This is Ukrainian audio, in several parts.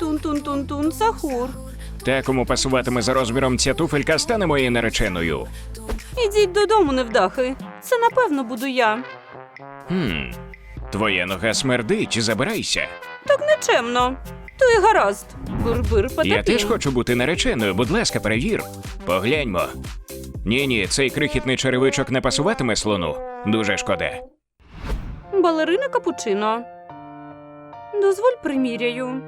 Тун-тун-тун-тун, сахур. Та, кому пасуватиме за розміром ця туфелька, стане моєю нареченою. Ідіть додому, невдахи. Це напевно буду я. Хм. Твоя нога смердить, забирайся. Так нечемно. То й гаразд. Бур-бур потопім. Я теж хочу бути нареченою, будь ласка, перевір. Погляньмо. Ні, ні, цей крихітний черевичок не пасуватиме слону. Дуже шкода. Балерина капучино. Дозволь приміряю.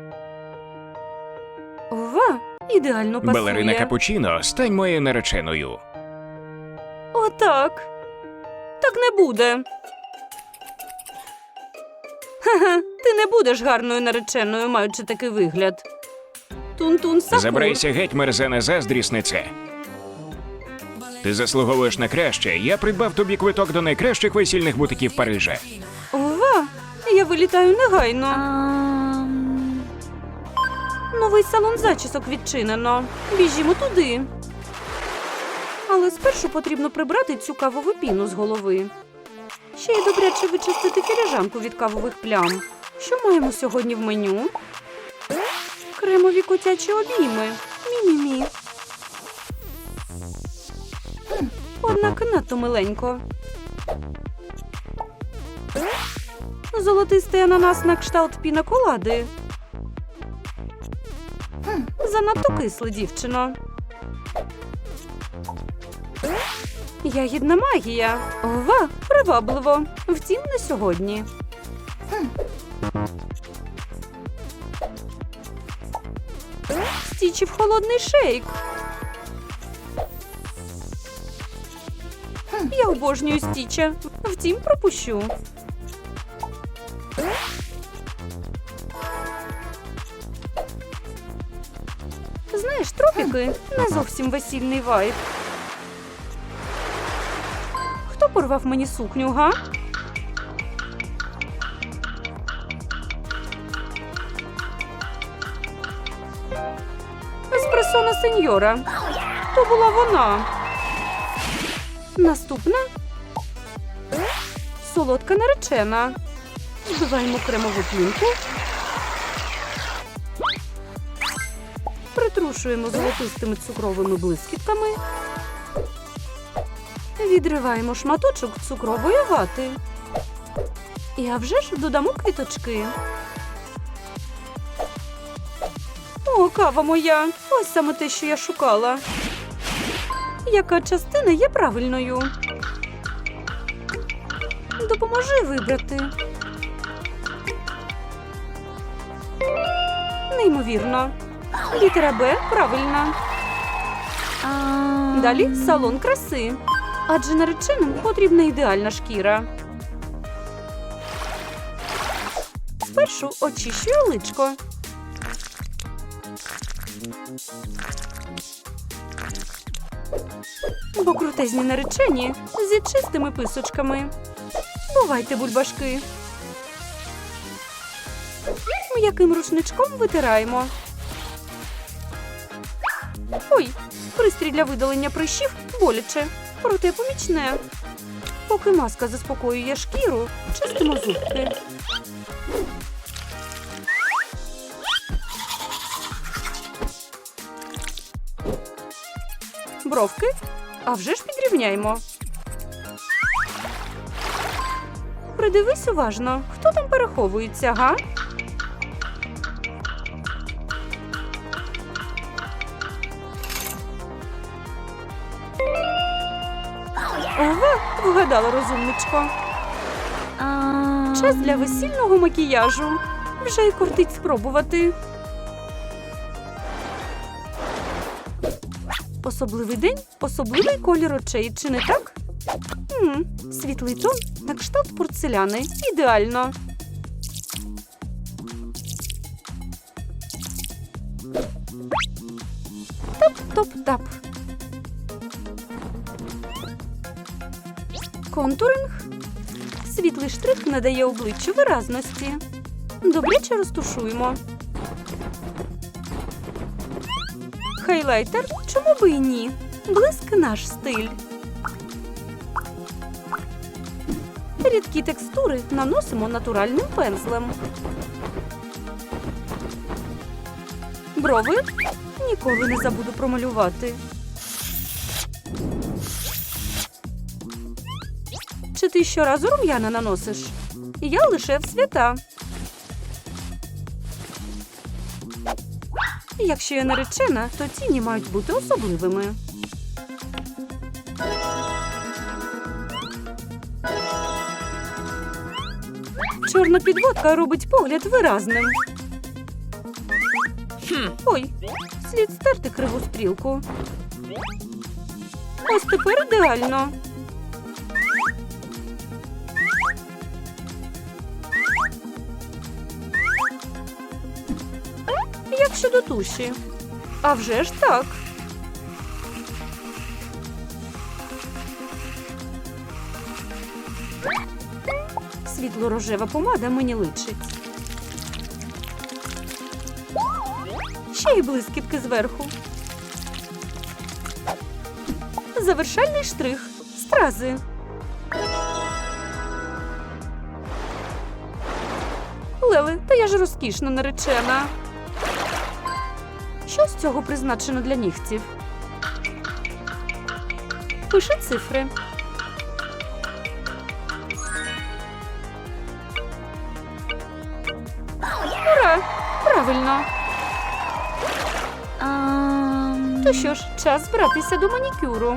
Ова, ідеально пасує. Балерина Капучино, стань моєю нареченою. Отак. Так не буде. Ха-ха, ти не будеш гарною нареченою, маючи такий вигляд. Тун-тун сахур. Забирайся геть, мерзена заздрісниця. Ти заслуговуєш на краще. Я придбав тобі квиток до найкращих весільних бутиків Парижа. Ова, я вилітаю негайно. Новий салон зачісок відчинено. Біжімо туди. Але спершу потрібно прибрати цю кавову піну з голови. Ще й добряче вичистити філіжанку від кавових плям. Що маємо сьогодні в меню? Кремові котячі обійми. Мі-мі-мі. Однак надто миленько. Золотистий ананас на кшталт пінаколади. Занадто кисле, дівчино. Ягідна магія. Ова, привабливо. Втім, не сьогодні. Стічів холодний шейк. Я обожнюю стіча. Втім, пропущу. Знаєш, тропіки не зовсім весільний вайб. Хто порвав мені сукню, га? Еспресона сеньора. То була вона. Наступна солодка наречена. Збиваємо кремову пінку. Притрушуємо золотистими цукровими блискітками. Відриваємо шматочок цукрової вати. І а вже ж додамо квіточки. О, кава моя! Ось саме те, що я шукала. Яка частина є правильною? Допоможи вибрати. Неймовірно. Літера Б правильна. Далі салон краси. Адже нареченим потрібна ідеальна шкіра. Спершу очищую личко. Бо крутезні наречені зі чистими писочками. Бувайте, бульбашки. М'яким рушничком витираємо. Ой, пристрій для видалення прищів боляче, проте помічне. Поки маска заспокоює шкіру, чистимо зубки. Бровки? А вже ж підрівняємо. Придивись уважно, хто там переховується, га? Ага, вгадала розумничко. Час для весільного макіяжу. Вже й кортить спробувати. Особливий день, особливий колір очей, чи не так? м світлий тон на кшталт порцеляни. Ідеально. Топ-топ-тап. Контуринг. Світлий штрих надає обличчю виразності. Добряче розтушуємо. Хайлайтер, чому би і ні? Блиск наш стиль. Рідкі текстури наносимо натуральним пензлем. Брови? Ніколи не забуду промалювати. Чи ти щоразу рум'яна наносиш? Я лише в свята. Якщо я наречена, то тіні мають бути особливими. Чорна підводка робить погляд виразним. Ой, слід стерти криву стрілку. Ось тепер ідеально. Щодо туші? А вже ж так. Світло-рожева помада мені личить. Ще й блискітки зверху. Завершальний штрих. Стрази. Леле, та я ж розкішно наречена. Що з цього призначено для нігтів? Пиши цифри. Ура! Правильно. То що ж, час збиратися до манікюру.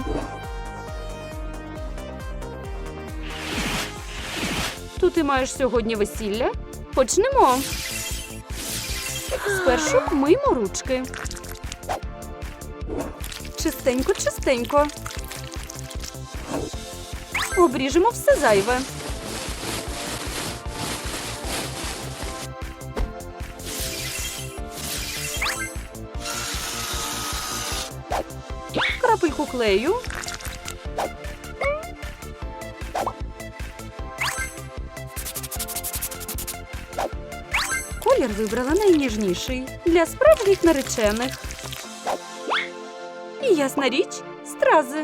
Тут ти маєш сьогодні весілля. Почнемо. Спершу миймо ручки. Чистенько, чистенько. Обріжемо все зайве. Крапельку клею. Колір вибрала найніжніший для справжніх наречених. І ясна річ, стрази.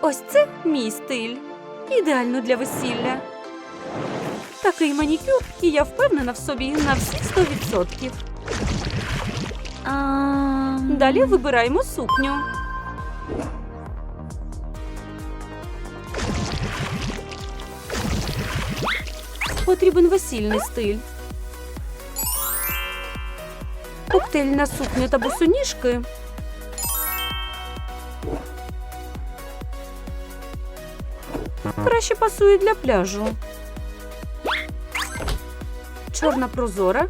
Ось це мій стиль. Ідеально для весілля. Такий манікюр, і я впевнена в собі на всі 100%. Далі вибираємо сукню. Потрібен весільний стиль. Коктейльна сукня та босоніжки. Краще пасує для пляжу. Чорна прозора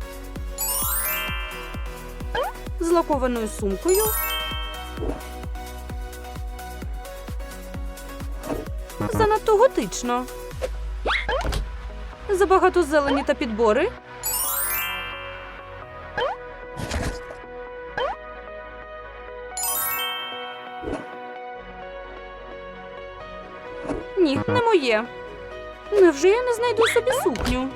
з лакованою сумкою. Занадто готично. Забагато зелені та підбори. Ні, не моє. Невже я не знайду собі сукню?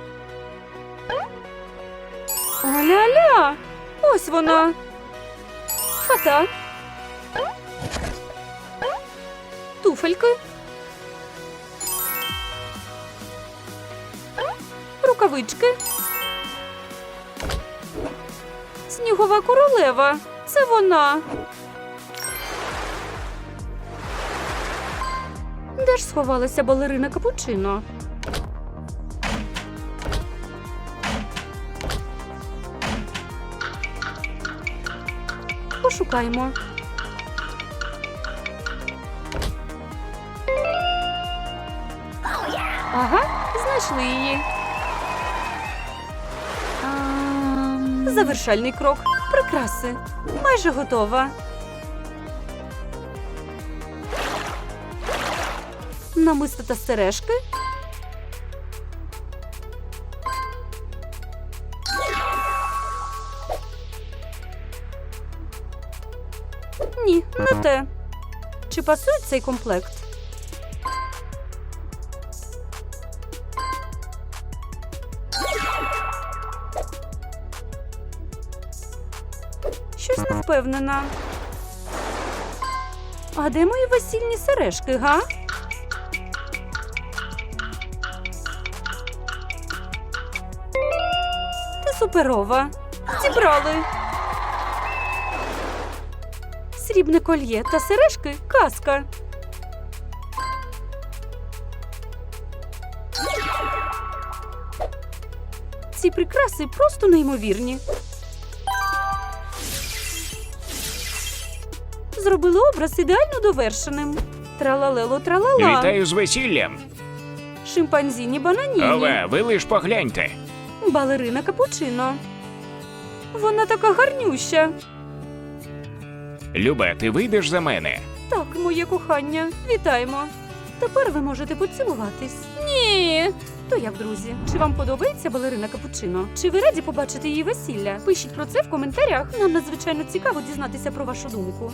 Оля-ля! Ось вона. Фата. Туфельки. Рукавички. Снігова королева. Це вона. Де ж сховалася балерина капучино? Пошукаймо. Ага, знайшли її. Завершальний крок. Прикраси. Майже готова. Намисто та сережки. Ні, не те. Чи пасує цей комплект? Впевнена. А де мої весільні сережки, га? Суперова. Зібрали. Срібне кольє та сережки казка. Ці прикраси просто неймовірні. Зробили образ ідеально довершеним. Тралалело тралала. Вітаю з весіллям. Шимпанзіні бананіні. Ове, ви лиш погляньте. Балерина капучино. Вона така гарнюща. Люба, ти вийдеш за мене. Так, моє кохання, вітаємо. Тепер ви можете поцілуватись. Ні. То як, друзі, чи вам подобається балерина капучино? Чи ви раді побачити її весілля? Пишіть про це в коментарях. Нам надзвичайно цікаво дізнатися про вашу думку.